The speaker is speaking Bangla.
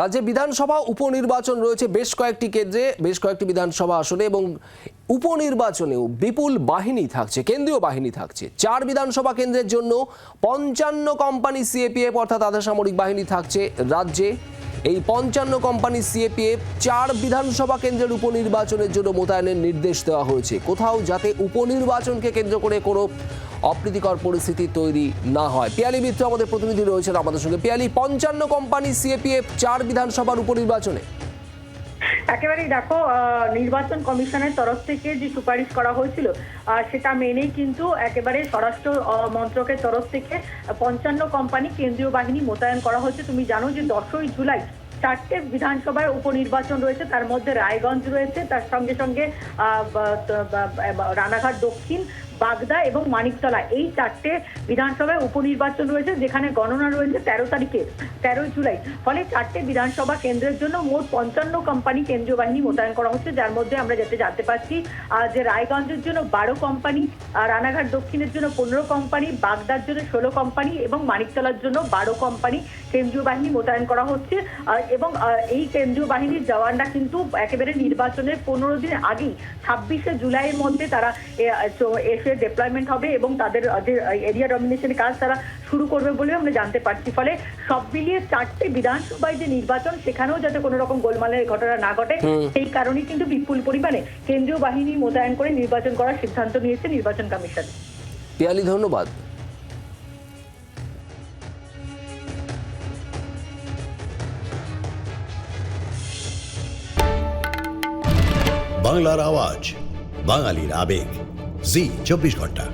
রাজ্যে বিধানসভা উপনির্বাচন রয়েছে বেশ কয়েকটি কেন্দ্রে, বেশ কয়েকটি বিধানসভা আসনে এবং উপনির্বাচনেও বিপুল বাহিনী থাকছে, কেন্দ্রীয় বাহিনী থাকছে। চার বিধানসভা কেন্দ্রের জন্য পঞ্চান্ন কোম্পানি সিএপিএফ অর্থাৎ সামরিক বাহিনী থাকছে রাজ্যে। এই পঞ্চান্ন কোম্পানি সিএপিএফ চার বিধানসভা কেন্দ্রের উপনির্বাচনের জন্য মোতায়েনের নির্দেশ দেওয়া হয়েছে। কোথাও যাতে উপনির্বাচনকে কেন্দ্র করে কোনো অপ্রীতিকর পরিস্থিতি তৈরি না হয়। পিয়ালি মিত্র আমাদের প্রতিনিধি রয়েছেন আমাদের সঙ্গে। পিয়ালি, পঞ্চান্ন কোম্পানি সিএপিএফ চার বিধানসভার উপনির্বাচনে। একেবারেই দেখো নির্বাচন কমিশনের তরফ থেকে যে সুপারিশ করা হয়েছিল সেটা মেনেই কিন্তু একেবারে স্বরাষ্ট্র মন্ত্রকের তরফ থেকে পঞ্চান্ন কোম্পানি কেন্দ্রীয় বাহিনী মোতায়েন করা হয়েছে। তুমি জানো যে দশই জুলাই চারটে বিধানসভায় উপনির্বাচন রয়েছে। তার মধ্যে রায়গঞ্জ রয়েছে, তার সঙ্গে সঙ্গে রানাঘাট দক্ষিণ বাগদা এবং মানিকতলা। এই চারটে বিধানসভায় উপনির্বাচন রয়েছে, যেখানে গণনা রয়েছে তেরো তারিখে, তেরোই জুলাই। ফলে চারটে বিধানসভা কেন্দ্রের জন্য মোট পঞ্চান্ন কোম্পানি কেন্দ্রীয় বাহিনী মোতায়েন করা হচ্ছে, যার মধ্যে আমরা যেতে জানতে পারছি যে রায়গঞ্জের জন্য বারো কোম্পানি রানাঘাট দক্ষিণের জন্য পনেরো কোম্পানি বাগদার জন্য ষোলো কোম্পানি এবং মানিকতলার জন্য বারো কোম্পানি কেন্দ্রীয় বাহিনী মোতায়েন করা হচ্ছে এবং এই কেন্দ্রীয় বাহিনীর জওয়ানরা কিন্তু একেবারে নির্বাচনের পনেরো দিন আগেই ছাব্বিশে জুলাইয়ের মধ্যে তারা এসে ডিপ্লয়মেন্ট হবে এবং তাদের যে এরিয়া ডমিনেশনের কাজ তারা শুরু করবে বলে আমরা জানতে পারছি। ফলে সব মিলিয়ে চারটে বিধানসভায় যে নির্বাচন সেখানেও যাতে কোনো রকম গোলমালের ঘটনা না ঘটে সেই কারণেই কিন্তু বিপুল পরিমাণে কেন্দ্রীয় বাহিনী মোতায়েন করে নির্বাচন করার সিদ্ধান্ত নিয়েছে নির্বাচন কমিশন। পিয়ালি ধন্যবাদ। বাংলার আওয়াজ বাঙালির আবেগ। জি চব্বিশ ঘণ্টা।